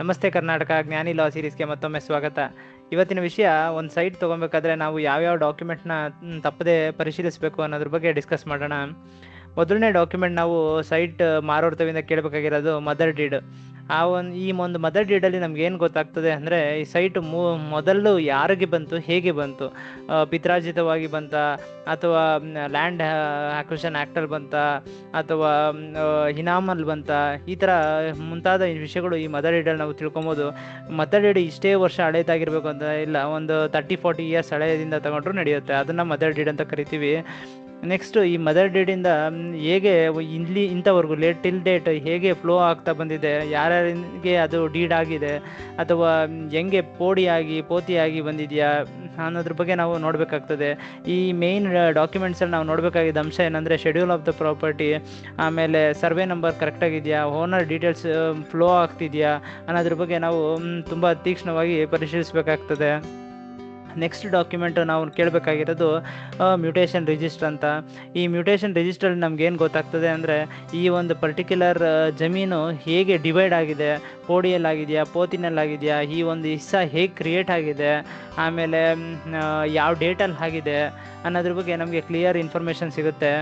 ನಮಸ್ತೆ ಕರ್ನಾಟಕ, ಜ್ಞಾನಿ ಲಾ ಸೀರೀಸ್ಗೆ ಮತ್ತೊಮ್ಮೆ ಸ್ವಾಗತ. ಇವತ್ತಿನ ವಿಷಯ ಒಂದು ಸೈಟ್ ತೊಗೊಬೇಕಾದ್ರೆ ನಾವು ಯಾವ್ಯಾವ ಡಾಕ್ಯುಮೆಂಟ್ನ ತಪ್ಪದೆ ಪರಿಶೀಲಿಸಬೇಕು ಅನ್ನೋದ್ರ ಬಗ್ಗೆ ಡಿಸ್ಕಸ್ ಮಾಡೋಣ. ಮೊದಲನೇ ಡಾಕ್ಯುಮೆಂಟ್ ನಾವು ಸೈಟ್ ಮಾರೋರ್ತವಿಂದ ಕೇಳಬೇಕಾಗಿರೋದು ಮದರ್ ಡೀಡ್. ಆ ಒಂದು, ಈ ಒಂದು ಮದರ್ ಡೀಡಲ್ಲಿ ನಮ್ಗೆ ಏನು ಗೊತ್ತಾಗ್ತದೆ ಅಂದರೆ, ಈ ಸೈಟ್ ಮೂ, ಮೊದಲು ಯಾರಿಗೆ ಬಂತು, ಹೇಗೆ ಬಂತು? ಪಿತ್ರಾರ್ಜಿತವಾಗಿ ಬಂತ, ಅಥವಾ ಲ್ಯಾಂಡ್ ಆಕ್ವಿಷನ್ ಆ್ಯಕ್ಟಲ್ಲಿ ಬಂತ, ಅಥವಾ ಹಿನಾಮಲ್ಲಿ ಬಂತ, ಈ ಥರ ಮುಂತಾದ ವಿಷಯಗಳು ಈ ಮದರ್ ಡೀಡಲ್ಲಿ ನಾವು ತಿಳ್ಕೊಬೋದು. ಮದರ್ ಡೀಡ್ ಇಷ್ಟೇ ವರ್ಷ ಹಳೇದಾಗಿರ್ಬೇಕು ಅಂತ ಇಲ್ಲ, ಒಂದು ತರ್ಟಿ ಫಾರ್ಟಿ ಇಯರ್ಸ್ ಹಳೆಯದಿಂದ ತಗೊಂಡ್ರು ನಡೆಯುತ್ತೆ. ಅದನ್ನು ಮದರ್ ಡೀಡ್ ಅಂತ ಕರಿತೀವಿ. ನೆಕ್ಸ್ಟ್ ಈ ಮದರ್ ಡೇಡಿಂದ ಹೇಗೆ ಇಲ್ಲಿ ಇಂಥವರೆಗೂ ಲೇಟ್ ಟಿಲ್ ಡೇಟ್ ಹೇಗೆ ಫ್ಲೋ ಆಗ್ತಾ ಬಂದಿದೆ, ಯಾರ್ಯಾರಿಗೆ ಅದು ಡೀಡ್ ಆಗಿದೆ, ಅಥವಾ ಹೆಂಗೆ ಪೋಡಿಯಾಗಿ, ಪೋತಿಯಾಗಿ ಬಂದಿದೆಯಾ ಅನ್ನೋದ್ರ ಬಗ್ಗೆ ನಾವು ನೋಡಬೇಕಾಗ್ತದೆ. ಈ ಮೇಯ್ನ್ ಡಾಕ್ಯುಮೆಂಟ್ಸಲ್ಲಿ ನಾವು ನೋಡಬೇಕಾಗಿದ್ದ ಅಂಶ ಏನಂದರೆ ಶೆಡ್ಯೂಲ್ ಆಫ್ ದ ಪ್ರಾಪರ್ಟಿ ಆಮೇಲೆ ಸರ್ವೆ ನಂಬರ್ ಕರೆಕ್ಟಾಗಿದೆಯಾ ಓನರ್ ಡೀಟೇಲ್ಸ್ ಫ್ಲೋ ಆಗ್ತಿದೆಯಾ ಅನ್ನೋದ್ರ ಬಗ್ಗೆ ನಾವು ತುಂಬ ತೀಕ್ಷ್ಣವಾಗಿ ಪರಿಶೀಲಿಸಬೇಕಾಗ್ತದೆ. ನೆಕ್ಸ್ಟ್ ಡಾಕ್ಯುಮೆಂಟ್ ನಾವು ಕೇಳಬೇಕಾಗಿರೋದು ಮ್ಯೂಟೇಷನ್ ರಿಜಿಸ್ಟರ್ ಅಂತ. ಈ ಮ್ಯೂಟೇಷನ್ ರಿಜಿಸ್ಟರ್ ನಮ್ಗೆ ಏನು ಗೊತ್ತಾಗ್ತದೆ ಅಂದರೆ, ಈ ಒಂದು ಪರ್ಟಿಕ್ಯುಲರ್ ಜಮೀನು ಹೇಗೆ ಡಿವೈಡ್ ಆಗಿದೆ ಪೋಡಿಯಲ್ಲಾಗಿದೆಯಾ ಪೋತಿನಲ್ಲಾಗಿದೆಯಾ ಈ ಒಂದು ಹಿಸ್ಸ ಹೇಗೆ ಕ್ರಿಯೇಟ್ ಆಗಿದೆ, ಆಮೇಲೆ ಯಾವ ಡೇಟಲ್ಲಿ ಆಗಿದೆ ಅನ್ನೋದ್ರ ಬಗ್ಗೆ ನಮಗೆ ಕ್ಲಿಯರ್ ಇನ್ಫಾರ್ಮೇಷನ್ ಸಿಗುತ್ತೆ.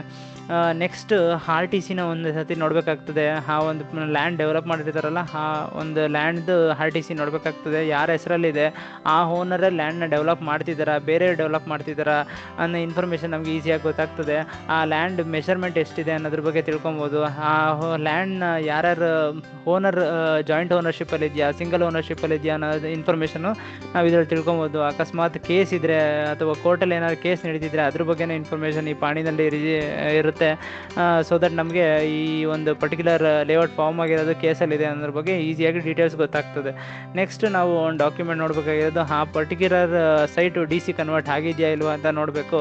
ನೆಕ್ಸ್ಟ್ ಆರ್ ಟಿ ಸಿನ ಒಂದು ಸತಿ ನೋಡಬೇಕಾಗ್ತದೆ. ಆ ಒಂದು ಲ್ಯಾಂಡ್ ಡೆವಲಪ್ ಮಾಡಿರ್ತಾರಲ್ಲ, ಆ ಒಂದು ಲ್ಯಾಂಡ್ದು ಆರ್ ಟಿ ಸಿ ನೋಡಬೇಕಾಗ್ತದೆ. ಯಾರ ಹೆಸರಲ್ಲಿದೆ, ಆ ಓನರೇ ಲ್ಯಾಂಡ್ನ ಡೆವಲಪ್ ಮಾಡ್ತಿದ್ದಾರಾ ಬೇರೆ ಡೆವಲಪ್ ಮಾಡ್ತಿದ್ದಾರಾ ಅನ್ನೋ ಇನ್ಫಾರ್ಮೇಷನ್ ನಮಗೆ ಈಸಿಯಾಗಿ ಗೊತ್ತಾಗ್ತದೆ. ಆ ಲ್ಯಾಂಡ್ ಮೆಷರ್ಮೆಂಟ್ ಎಷ್ಟಿದೆ ಅನ್ನೋದ್ರ ಬಗ್ಗೆ ತಿಳ್ಕೊಬೋದು. ಆ ಲ್ಯಾಂಡ್ನ ಯಾರ್ಯಾರು ಓನರ್ ಜಾಯಿಂಟ್ ಓನರ್ಶಿಪ್ಪಲ್ಲಿ ಇದೆಯಾ ಸಿಂಗಲ್ ಓನರ್ಶಿಪ್ಪಲ್ಲಿ ಇದೆಯಾ ಅನ್ನೋದು ಇನ್ಫಾರ್ಮೇಷನು ನಾವು ಇದರಲ್ಲಿ ತಿಳ್ಕೊಬೋದು. ಅಕಸ್ಮಾತ್ ಕೇಸ್ ಇದ್ದರೆ ಅಥವಾ ಕೋರ್ಟಲ್ಲಿ ಏನಾದ್ರು ಕೇಸ್ ನಡೀತಿದ್ರೆ ಅದ್ರ ಬಗ್ಗೆನೇ ಇನ್ಫಾರ್ಮೇಷನ್ ಈ ಪಾಣಿನಲ್ಲಿ ರಿಜಿ- ಇರುತ್ತೆ ಸೊ ದಟ್ ನಮಗೆ ಈ ಒಂದು ಪರ್ಟಿಕ್ಯುಲರ್ ಲೇಔಟ್ ಫಾರ್ಮ್ ಆಗಿರೋದು ಕೇಸಲ್ಲಿದೆ ಅನ್ನೋದ್ರ ಬಗ್ಗೆ ಈಸಿಯಾಗಿ ಡೀಟೇಲ್ಸ್ ಗೊತ್ತಾಗ್ತದೆ. ನೆಕ್ಸ್ಟ್ ನಾವು ಒಂದು ಡಾಕ್ಯುಮೆಂಟ್ ನೋಡಬೇಕಾಗಿರೋದು ಆ particular site D C convert ಆಗಿದೆಯಾ ಇಲ್ವಾ ಅಂತ ನೋಡಬೇಕು.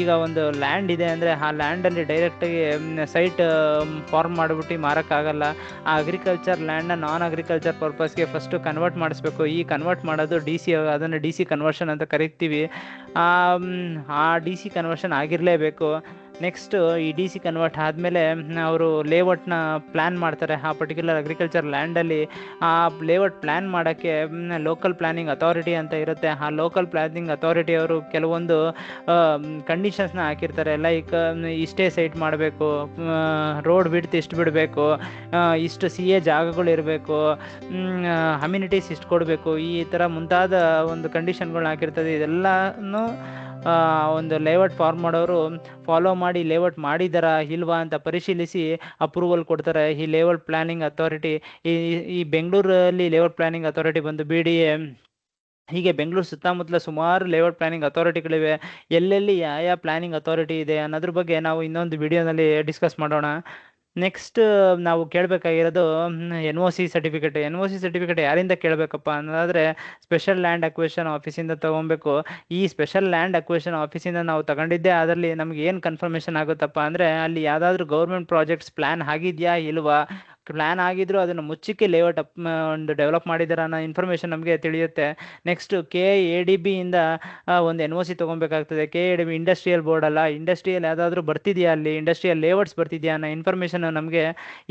ಈಗ ಒಂದು ಲ್ಯಾಂಡ್ ಇದೆ ಅಂದರೆ ಆ ಲ್ಯಾಂಡಲ್ಲಿ ಡೈರೆಕ್ಟಾಗಿ ಸೈಟ್ ಫಾರ್ಮ್ ಮಾಡಿಬಿಟ್ಟು ಮಾರೋಕ್ಕಾಗಲ್ಲ. ಆ ಅಗ್ರಿಕಲ್ಚರ್ ಲ್ಯಾಂಡ್ನ ನಾನ್ ಅಗ್ರಿಕಲ್ಚರ್ ಪರ್ಪಸ್ಗೆ ಫಸ್ಟು ಕನ್ವರ್ಟ್ ಮಾಡಿಸ್ಬೇಕು. ಈ ಕನ್ವರ್ಟ್ ಮಾಡೋದು ಡಿ ಸಿ ಅದನ್ನು ಡಿ ಸಿ ಕನ್ವರ್ಷನ್ ಅಂತ ಕರಿತೀವಿ. ಆ ಡಿ ಸಿ ಕನ್ವರ್ಷನ್ ಆಗಿರಲೇಬೇಕು. ನೆಕ್ಸ್ಟ್ ಈ ಡಿ ಸಿ ಕನ್ವರ್ಟ್ ಆದಮೇಲೆ, ಅವರು ಲೇಔಟ್ನ ಪ್ಲ್ಯಾನ್ ಮಾಡ್ತಾರೆ. ಆ ಪರ್ಟಿಕ್ಯುಲರ್ ಅಗ್ರಿಕಲ್ಚರ್ ಲ್ಯಾಂಡಲ್ಲಿ ಆ ಲೇಔಟ್ ಪ್ಲ್ಯಾನ್ ಮಾಡೋಕ್ಕೆ ಲೋಕಲ್ ಪ್ಲ್ಯಾನಿಂಗ್ ಅಥಾರಿಟಿ ಅಂತ ಇರುತ್ತೆ. ಆ ಲೋಕಲ್ ಪ್ಲ್ಯಾನಿಂಗ್ ಅಥಾರಿಟಿ ಅವರು ಕೆಲವೊಂದು ಕಂಡೀಷನ್ಸ್ನ ಹಾಕಿರ್ತಾರೆ. ಲೈಕ್ ಇಷ್ಟೇ ಸೈಟ್ ಮಾಡಬೇಕು ರೋಡ್ ಬಿಡ್ತು ಇಷ್ಟು ಬಿಡಬೇಕು ಇಷ್ಟು ಸಿ ಎ ಜಾಗಗಳು ಇರಬೇಕು ಅಮ್ಯುನಿಟೀಸ್ ಇಷ್ಟು ಕೊಡಬೇಕು. ಈ ಥರ ಮುಂತಾದ ಒಂದು ಕಂಡೀಷನ್ಗಳನ್ನ ಹಾಕಿರ್ತದೆ. ಇದೆಲ್ಲನೂ ಒಂದು ಲೇಔಟ್ ಫಾರ್ಮ್ ಮಾಡೋರು ಫಾಲೋ ಮಾಡಿ ಲೇಔಟ್ ಮಾಡಿದಾರಾ ಇಲ್ವಾ ಅಂತ ಪರಿಶೀಲಿಸಿ ಅಪ್ರೂವಲ್ ಕೊಡ್ತಾರೆ. ಈ ಲೇಔಟ್ ಪ್ಲಾನಿಂಗ್ ಅಥಾರಿಟಿ ಈ ಈ ಬೆಂಗಳೂರಲ್ಲಿ ಲೇಔಟ್ ಪ್ಲಾನಿಂಗ್ ಅಥಾರಿಟಿ ಬಂದು ಬಿ ಡಿ ಎ ಹೀಗೆ ಬೆಂಗಳೂರು ಸುತ್ತಮುತ್ತಲ ಸುಮಾರು ಲೇಔಟ್ ಪ್ಲಾನಿಂಗ್ ಅಥಾರಿಟಿಗಳಿವೆ ಎಲ್ಲೆಲ್ಲಿ ಯಾವ ಯಾವ ಪ್ಲಾನಿಂಗ್ ಅಥಾರಿಟಿ ಇದೆ ಅನ್ನೋದ್ರ ಬಗ್ಗೆ ನಾವು ಇನ್ನೊಂದು ವಿಡಿಯೋನಲ್ಲಿ ಡಿಸ್ಕಸ್ ಮಾಡೋಣ. ನೆಕ್ಸ್ಟ್ ನಾವು ಕೇಳಬೇಕಾಗಿರೋದು N O C certificate N O C certificate ಯಾರಿಂದ ಕೇಳಬೇಕಪ್ಪ ಅನ್ನೋದಾದರೆ ಸ್ಪೆಷಲ್ ಲ್ಯಾಂಡ್ ಅಕ್ವೇಷನ್ ಆಫೀಸಿಂದ ತೊಗೊಬೇಕು. ಈ ಸ್ಪೆಷಲ್ ಲ್ಯಾಂಡ್ ಅಕ್ವೇಷನ್ ಆಫೀಸಿಂದ ನಾವು ತಗೊಂಡಿದ್ದೆ ಅದರಲ್ಲಿ ನಮ್ಗೆ ಏನು ಕನ್ಫರ್ಮೇಷನ್ ಆಗುತ್ತಪ್ಪ ಅಂದರೆ, ಅಲ್ಲಿ ಯಾವುದಾದ್ರೂ ಗೌರ್ಮೆಂಟ್ ಪ್ರಾಜೆಕ್ಟ್ಸ್ ಪ್ಲ್ಯಾನ್ ಆಗಿದೆಯಾ, ಇಲ್ವಾ? ಪ್ಲ್ಯಾನ್ ಆಗಿದ್ರು ಅದನ್ನು ಮುಚ್ಚಿಕ್ಕೆ ಲೇಔಟ್ ಅಪ್ ಒಂದು ಡೆವಲಪ್ ಮಾಡಿದಾರೆ ಅನ್ನೋ ಇನ್ಫಾರ್ಮೇಶನ್ ನಮಗೆ ತಿಳಿಯುತ್ತೆ. ನೆಕ್ಸ್ಟ್ ಕೆ ಎ ಡಿ ಬಿಯಿಂದ ಒಂದು N O C ತೊಗೊಬೇಕಾಗ್ತದೆ. K A D B industrial board ಅಲ್ಲ ಇಂಡಸ್ಟ್ರಿಯಲ್ ಯಾವುದಾದ್ರೂ ಬರ್ತಿದೆಯಾ ಅಲ್ಲಿ? ಇಂಡಸ್ಟ್ರಿಯಲ್ ಲೇಔಟ್ಸ್ ಬರ್ತಿದೆಯಾ ಅನ್ನೋ ಇನ್ಫಾರ್ಮೇಶನ್ ನಮಗೆ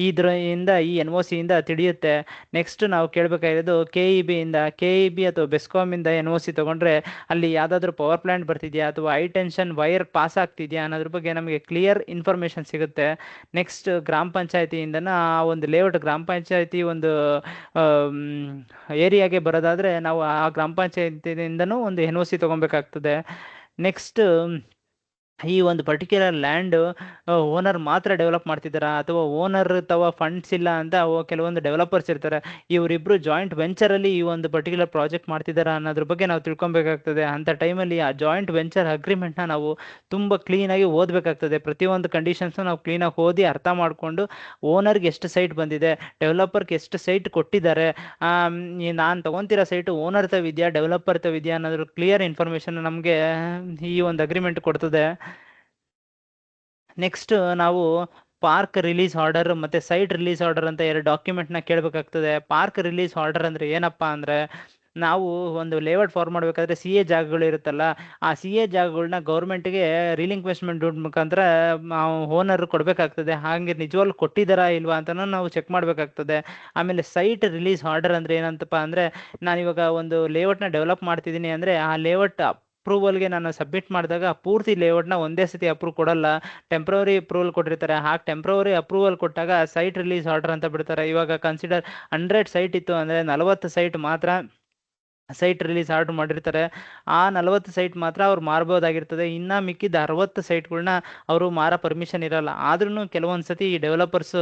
ಇದರಿಂದ ಈ ಎನ್ ಒ ಸಿಯಿಂದ ತಿಳಿಯುತ್ತೆ. ನೆಕ್ಸ್ಟ್ ನಾವು ಕೇಳಬೇಕಾಗಿರೋದು ಕೆ ಇ ಬಿಯಿಂದ ಕೆ ಇ ಬಿ ಅಥವಾ ಬೆಸ್ಕಾಮಿಂದ ಎನ್ ಒ ಸಿ ತೊಗೊಂಡ್ರೆ ಅಲ್ಲಿ ಯಾವುದಾದ್ರೂ ಪವರ್ ಪ್ಲಾಂಟ್ ಬರ್ತಿದೆಯಾ ಅಥವಾ ಹೈ ಟೆನ್ಷನ್ ವೈರ್ ಪಾಸ್ ಆಗ್ತಿದೆಯಾ ಅನ್ನೋದ್ರ ಬಗ್ಗೆ ನಮಗೆ ಕ್ಲಿಯರ್ ಇನ್ಫಾರ್ಮೇಶನ್ ಸಿಗುತ್ತೆ. ನೆಕ್ಸ್ಟ್ ಗ್ರಾಮ ಪಂಚಾಯತಿಯಿಂದನ ಆ ಒಂದು ಲೇಔಟ್ ಗ್ರಾಮ ಪಂಚಾಯತಿ ಒಂದು ಏರಿಯಾಗೆ ಬರೋದಾದರೆ ನಾವು ಆ ಗ್ರಾಮ ಪಂಚಾಯತಿಯಿಂದನೂ ಒಂದು ಎನ್ ಒ ಸಿ ತೊಗೊಬೇಕಾಗ್ತದೆ. ನೆಕ್ಸ್ಟ್ ಈ ಒಂದು ಪರ್ಟಿಕ್ಯುಲರ್ ಲ್ಯಾಂಡ್ ಓನರ್ ಮಾತ್ರ ಡೆವಲಪ್ ಮಾಡ್ತಿದ್ದಾರಾ? ಅಥವಾ ಓನರ್ ಅಥವಾ ಫಂಡ್ಸ್ ಇಲ್ಲ ಅಂತ ಕೆಲವೊಂದು ಡೆವಲಪರ್ಸ್ ಇರ್ತಾರೆ. ಇವರಿಬ್ಬರು ಜಾಯಿಂಟ್ ವೆಂಚರಲ್ಲಿ ಈ ಒಂದು ಪರ್ಟಿಕ್ಯುಲರ್ ಪ್ರಾಜೆಕ್ಟ್ ಮಾಡ್ತಿದ್ದಾರಾ ಅನ್ನೋದ್ರ ಬಗ್ಗೆ ನಾವು ತಿಳ್ಕೊಬೇಕಾಗ್ತದೆ. ಅಂಥ ಟೈಮಲ್ಲಿ ಆ ಜಾಯಿಂಟ್ ವೆಂಚರ್ ಅಗ್ರಿಮೆಂಟ್ನ ನಾವು ತುಂಬ ಕ್ಲೀನಾಗಿ ಓದಬೇಕಾಗ್ತದೆ. ಪ್ರತಿಯೊಂದು ಕಂಡೀಷನ್ಸು ನಾವು ಕ್ಲೀನಾಗಿ ಓದಿ ಅರ್ಥ ಮಾಡಿಕೊಂಡು ಓನರ್ಗೆ ಎಷ್ಟು ಸೈಟ್ ಬಂದಿದೆ ಡೆವಲಪರ್ಗೆ ಎಷ್ಟು ಸೈಟ್ ಕೊಟ್ಟಿದ್ದಾರೆ ನಾನು ತೊಗೊತಿರೋ ಸೈಟ್ ಓನರ್ ತವಿದ್ಯಾ ಡೆವಲಪರ್ ತವಿದ್ಯಾ ಅನ್ನೋದ್ರ ಕ್ಲಿಯರ್ ಇನ್ಫಾರ್ಮೇಷನ್ ನಮಗೆ ಈ ಒಂದು ಅಗ್ರಿಮೆಂಟ್ ಕೊಡ್ತದೆ. ನೆಕ್ಸ್ಟ್ ನಾವು ಪಾರ್ಕ್ ರಿಲೀಸ್ ಆರ್ಡರ್ ಮತ್ತು ಸೈಟ್ ರಿಲೀಸ್ ಆರ್ಡರ್ ಅಂತ ಎರಡು ಡಾಕ್ಯುಮೆಂಟ್ನ ಕೇಳಬೇಕಾಗ್ತದೆ. ಪಾರ್ಕ್ ರಿಲೀಸ್ ಆರ್ಡರ್ ಅಂದ್ರೆ ಏನಪ್ಪ ಅಂದರೆ ನಾವು ಒಂದು ಲೇಔಟ್ ಫಾರ್ಮ್ ಮಾಡಬೇಕಾದ್ರೆ ಸಿ ಎ ಜಾಗಗಳು ಇರುತ್ತಲ್ಲ, ಆ ಸಿ ಎ ಜಾಗಗಳನ್ನ ಗೌರ್ಮೆಂಟ್ಗೆ ರೀಲಿಂಕ್ವೆಸ್ಟ್ಮೆಂಟ್ ದುಡ್ಡು ಮುಖಾಂತರ ಓನರ್ ಕೊಡಬೇಕಾಗ್ತದೆ. ಹಾಗೆ ನಿಜವಾಗ್ಲು ಕೊಟ್ಟಿದ್ದಾರಾ ಇಲ್ವಾ ಅಂತಲೂ ನಾವು ಚೆಕ್ ಮಾಡಬೇಕಾಗ್ತದೆ. ಆಮೇಲೆ ಸೈಟ್ ರಿಲೀಸ್ ಆರ್ಡರ್ ಅಂದರೆ ಏನಂತಪ್ಪ ಅಂದರೆ ನಾನಿವಾಗ ಒಂದು ಲೇಔಟ್ನ ಡೆವಲಪ್ ಮಾಡ್ತಿದ್ದೀನಿ ಅಂದರೆ ಆ ಲೇಔಟ್ ಅಪ್ರೂವಲ್ಗೆ ನಾನು ಸಬ್ಮಿಟ್ ಮಾಡಿದಾಗ ಪೂರ್ತಿ ಲೇಔಟ್ನ ಒಂದೇ ಸತಿ ಅಪ್ರೂವ್ ಕೊಡಲ್ಲ. ಟೆಂಪ್ರವರಿ ಅಪ್ರೂವಲ್ ಕೊಟ್ಟಿರ್ತಾರೆ. ಹಾಗೆ ಟೆಂಪ್ರವರಿ ಅಪ್ರೂವಲ್ ಕೊಟ್ಟಾಗ ಸೈಟ್ ರಿಲೀಸ್ ಆರ್ಡರ್ ಅಂತ ಬಿಡ್ತಾರೆ. ಇವಾಗ ಕನ್ಸಿಡರ್ ಹಂಡ್ರೆಡ್ ಸೈಟ್ ಇತ್ತು ಅಂದರೆ ನಲವತ್ತು ಸೈಟ್ ಮಾತ್ರ ಸೈಟ್ ರಿಲೀಸ್ ಆರ್ಡರ್ ಮಾಡಿರ್ತಾರೆ. ಆ ನಲವತ್ತು ಸೈಟ್ ಮಾತ್ರ ಅವ್ರು ಮಾರಬಹುದಾಗಿರ್ತದೆ ಇನ್ನ ಮಿಕ್ಕಿದ ಅರವತ್ತು ಸೈಟ್ಗಳನ್ನ ಅವರು ಮಾರೋ ಪರ್ಮಿಷನ್ ಇರಲ್ಲ. ಆದ್ರೂ ಕೆಲವೊಂದು ಸತಿ ಈ ಡೆವಲಪರ್ಸ್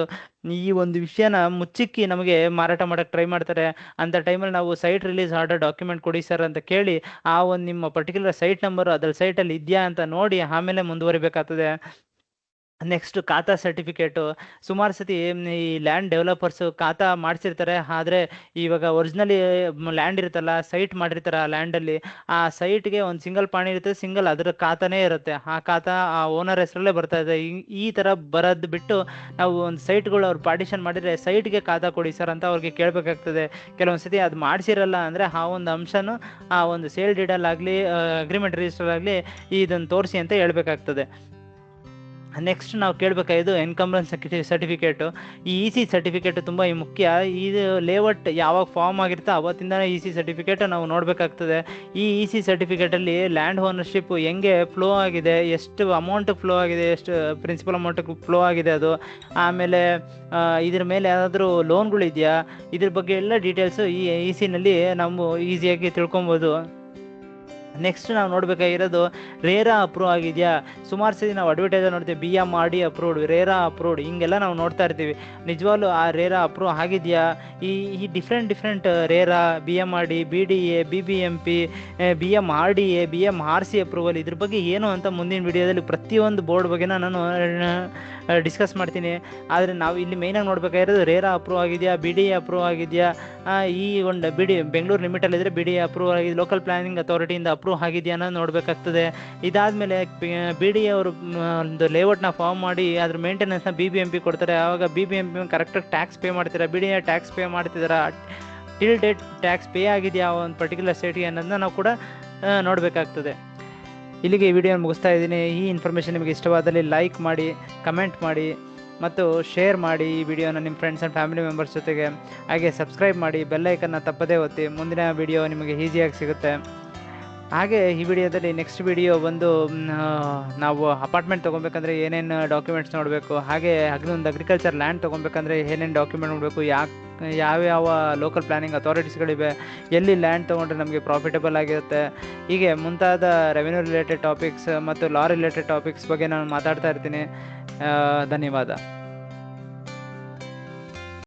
ಈ ಒಂದು ವಿಷಯನ ಮುಚ್ಚಿಕ್ಕಿ ನಮಗೆ ಮಾರಾಟ ಮಾಡೋಕ್ಕೆ ಟ್ರೈ ಮಾಡ್ತಾರೆ. ಅಂತ ಟೈಮಲ್ಲಿ ನಾವು ಸೈಟ್ ರಿಲೀಸ್ ಆರ್ಡರ್ ಡಾಕ್ಯುಮೆಂಟ್ ಕೊಡಿ ಸರ್ ಅಂತ ಕೇಳಿ ಆ ಒಂದು ನಿಮ್ಮ ಪರ್ಟಿಕ್ಯುಲರ್ ಸೈಟ್ ನಂಬರು ಅದ್ರ ಸೈಟಲ್ಲಿ ಇದೆಯಾ ಅಂತ ನೋಡಿ ಆಮೇಲೆ ಮುಂದುವರಿಬೇಕಾಗ್ತದೆ. ನೆಕ್ಸ್ಟ್ ಖಾತಾ ಸರ್ಟಿಫಿಕೇಟು ಸುಮಾರು ಸತಿ ಈ ಲ್ಯಾಂಡ್ ಡೆವಲಪರ್ಸು ಖಾತಾ ಮಾಡಿಸಿರ್ತಾರೆ. ಆದರೆ ಇವಾಗ ಒರಿಜಿನಲಿ ಲ್ಯಾಂಡ್ ಇರುತ್ತಲ್ಲ ಸೈಟ್ ಮಾಡಿರ್ತಾರೆ ಆ ಲ್ಯಾಂಡಲ್ಲಿ ಆ ಸೈಟ್ಗೆ ಒಂದು ಸಿಂಗಲ್ ಪಾಣಿ ಇರುತ್ತೆ ಸಿಂಗಲ್ ಅದರ ಖಾತಾನೇ ಇರುತ್ತೆ. ಆ ಖಾತಾ ಆ ಓನರ್ ಹೆಸರಲ್ಲೇ ಬರ್ತಾ ಇದೆ. ಈ- ಥರ ಬರೋದು ಬಿಟ್ಟು ನಾವು ಒಂದು ಸೈಟ್ಗಳು ಅವ್ರು ಪಾರ್ಟಿಷನ್ ಮಾಡಿದರೆ ಸೈಟ್ಗೆ ಖಾತಾ ಕೊಡಿ ಸರ್ ಅಂತ ಅವ್ರಿಗೆ ಕೇಳಬೇಕಾಗ್ತದೆ. ಕೆಲವೊಂದು ಸತಿ ಅದು ಮಾಡಿಸಿರಲ್ಲ ಅಂದರೆ ಆ ಒಂದು ಅಂಶನೂ, ಆ ಒಂದು ಸೇಲ್ ಡೀಡಲ್ಲಾಗಲಿ ಅಗ್ರಿಮೆಂಟ್ ರಿಜಿಸ್ಟರ್ ಆಗಲಿ ಇದನ್ನು ತೋರಿಸಿ ಅಂತ ಹೇಳ್ಬೇಕಾಗ್ತದೆ. ನೆಕ್ಸ್ಟ್ ನಾವು ಕೇಳಬೇಕಾಗಿದ್ದು ಎನ್ಕಂಬ್ರೆನ್ಸ್ ಸರ್ಟಿಫಿಕೇಟು ಈ ಇ ಸಿ ಸರ್ಟಿಫಿಕೇಟ್ ತುಂಬ ಮುಖ್ಯ. ಇದು ಲೇಔಟ್ ಯಾವಾಗ ಫಾರ್ಮ್ ಆಗಿರುತ್ತೋ ಅವತ್ತಿಂದನೇ ಇ ಸಿ ಸರ್ಟಿಫಿಕೇಟ್ ನಾವು ನೋಡಬೇಕಾಗ್ತದೆ. ಈ ಇ ಸಿ ಸರ್ಟಿಫಿಕೇಟಲ್ಲಿ ಲ್ಯಾಂಡ್ ಓನರ್ಶಿಪ್ ಹೆಂಗೆ ಫ್ಲೋ ಆಗಿದೆ, ಎಷ್ಟು ಅಮೌಂಟ್ ಫ್ಲೋ ಆಗಿದೆ, ಎಷ್ಟು ಪ್ರಿನ್ಸಿಪಲ್ ಅಮೌಂಟ್ ಫ್ಲೋ ಆಗಿದೆ ಅದು. ಆಮೇಲೆ ಇದ್ರ ಮೇಲೆ ಯಾವ್ದಾದ್ರು ಲೋನ್ಗಳು ಇದೆಯಾ? ಇದ್ರ ಬಗ್ಗೆ ಎಲ್ಲ ಡೀಟೇಲ್ಸು ಈ ಇ ಸಿನಲ್ಲಿ ನಾವು ಈಸಿಯಾಗಿ ತಿಳ್ಕೊಬೋದು. ನೆಕ್ಸ್ಟ್ ನಾವು ನೋಡಬೇಕಾಗಿರೋದು ರೇರಾ ಅಪ್ರೂವ್ ಆಗಿದೆಯಾ? ಸುಮಾರು ಸತಿ ನಾವು ಅಡ್ವರ್ಟೈಸ್ ನೋಡ್ತೀವಿ B M R D approved RERA approved ಹಿಂಗೆಲ್ಲ ನಾವು ನೋಡ್ತಾ ಇರ್ತೀವಿ. ನಿಜವಾಗ್ಲೂ ಆ ರೇರಾ ಅಪ್ರೂವ್ ಆಗಿದೆಯಾ? ಈ ಈ different different RERA B M R D B D A B B M P B M R D A B M R C approval ಇದ್ರ ಬಗ್ಗೆ ಏನು ಅಂತ ಮುಂದಿನ ವಿಡಿಯೋದಲ್ಲಿ ಪ್ರತಿಯೊಂದು ಬೋರ್ಡ್ ಬಗ್ಗೆ ನಾನು ಡಿಸ್ಕಸ್ ಮಾಡ್ತೀನಿ. ಆದರೆ ನಾವು ಇಲ್ಲಿ ಮೇಯ್ನಾಗಿ ನೋಡಬೇಕಾಗಿರೋದು ರೇರಾ ಅಪ್ರೂವ್ ಆಗಿದೆಯಾ ಬಿ ಡಿ ಅಪ್ರೂವ್ ಆಗಿದೆಯಾ? ಈ ಒಂದು ಬಿ ಡಿ ಬೆಂಗಳೂರು ಲಿಮಿಟಲ್ಲಿದ್ದರೆ ಬಿ ಡಿ ಎ ಅಪ್ರೂವ್ ಆಗಿದೆ ಲೋಕಲ್ ಪ್ಲಾನಿಂಗ್ ಅಥಾರಿಟಿಯಿಂದ ಅಪ್ರೂವ್ ಆಗಿದೆಯಾ ಅನ್ನೋದು ನೋಡಬೇಕಾಗ್ತದೆ. ಇದಾದಮೇಲೆ ಬಿ ಡಿ ಅವರು ಒಂದು ಲೇಔಟ್ನ ಫಾರ್ಮ್ ಮಾಡಿ, ಅದ್ರ ಮೇಂಟೆನೆನ್ಸ್ನ ಬಿ ಬಿ ಎಂ ಪಿ ಕೊಡ್ತಾರೆ. ಆವಾಗ ಬಿ ಬಿ ಎಂ ಪಿ ಕರೆಕ್ಟಾಗಿ ಟ್ಯಾಕ್ಸ್ ಪೇ ಮಾಡ್ತೀರಾ? B D A tax pay ಮಾಡ್ತಿದ್ದಾರಾ till date tax pay ಆಗಿದೆಯಾ ಒಂದು ಪರ್ಟಿಕ್ಯುಲರ್ ಸ್ಟೇಟಿಗೆ ಅನ್ನೋದನ್ನ ನಾವು ಕೂಡ ನೋಡಬೇಕಾಗ್ತದೆ. ಇಲ್ಲಿಗೆ ಈ ವಿಡಿಯೋ ಮುಗಿಸ್ತಾ ಇದ್ದೀನಿ. ಈ ಇನ್ಫಾರ್ಮೇಷನ್ ನಿಮಗೆ ಇಷ್ಟವಾದಲ್ಲಿ ಲೈಕ್ ಮಾಡಿ ಕಮೆಂಟ್ ಮಾಡಿ, ಮತ್ತು ಶೇರ್ ಮಾಡಿ ಈ ವಿಡಿಯೋನ ನಿಮ್ಮ ಫ್ರೆಂಡ್ಸ್ ಆ್ಯಂಡ್ ಫ್ಯಾಮಿಲಿ ಮೆಂಬರ್ಸ್ ಜೊತೆಗೆ. ಹಾಗೆ ಸಬ್ಸ್ಕ್ರೈಬ್ ಮಾಡಿ ಬೆಲ್ಲೈಕನ್ನ ತಪ್ಪದೇ ಒತ್ತಿ. ಮುಂದಿನ ವಿಡಿಯೋ ನಿಮಗೆ ಈಸಿಯಾಗಿ ಸಿಗುತ್ತೆ. ಹಾಗೆ ಈ ವಿಡಿಯೋದಲ್ಲಿ ನೆಕ್ಸ್ಟ್ ವಿಡಿಯೋ ಬಂದು ನಾವು ಅಪಾರ್ಟ್ಮೆಂಟ್ ತೊಗೊಬೇಕಂದ್ರೆ ಏನೇನು ಡಾಕ್ಯುಮೆಂಟ್ಸ್ ನೋಡಬೇಕು, ಹಾಗೆ ಒಂದು ಅಗ್ರಿಕಲ್ಚರ್ ಲ್ಯಾಂಡ್ ತೊಗೊಬೇಕಂದ್ರೆ ಏನೇನು ಡಾಕ್ಯುಮೆಂಟ್ ನೋಡಬೇಕು, ಯಾಕೆ ಯಾವ್ಯಾವ ಲೋಕಲ್ ಪ್ಲಾನಿಂಗ್ ಅಥಾರಿಟೀಸ್ಗಳಿವೆ ಎಲ್ಲಿ ಲ್ಯಾಂಡ್ ತೊಗೊಂಡ್ರೆ ನಮಗೆ ಪ್ರಾಫಿಟಬಲ್ ಆಗಿರುತ್ತೆ. ಹೀಗೆ ಮುಂತಾದ ರೆವೆನ್ಯೂ ರಿಲೇಟೆಡ್ ಟಾಪಿಕ್ಸ್ ಮತ್ತು ಲಾ ರಿಲೇಟೆಡ್ ಟಾಪಿಕ್ಸ್ ಬಗ್ಗೆ ನಾನು ಮಾತಾಡ್ತಾ ಇರ್ತೀನಿ. ಧನ್ಯವಾದ.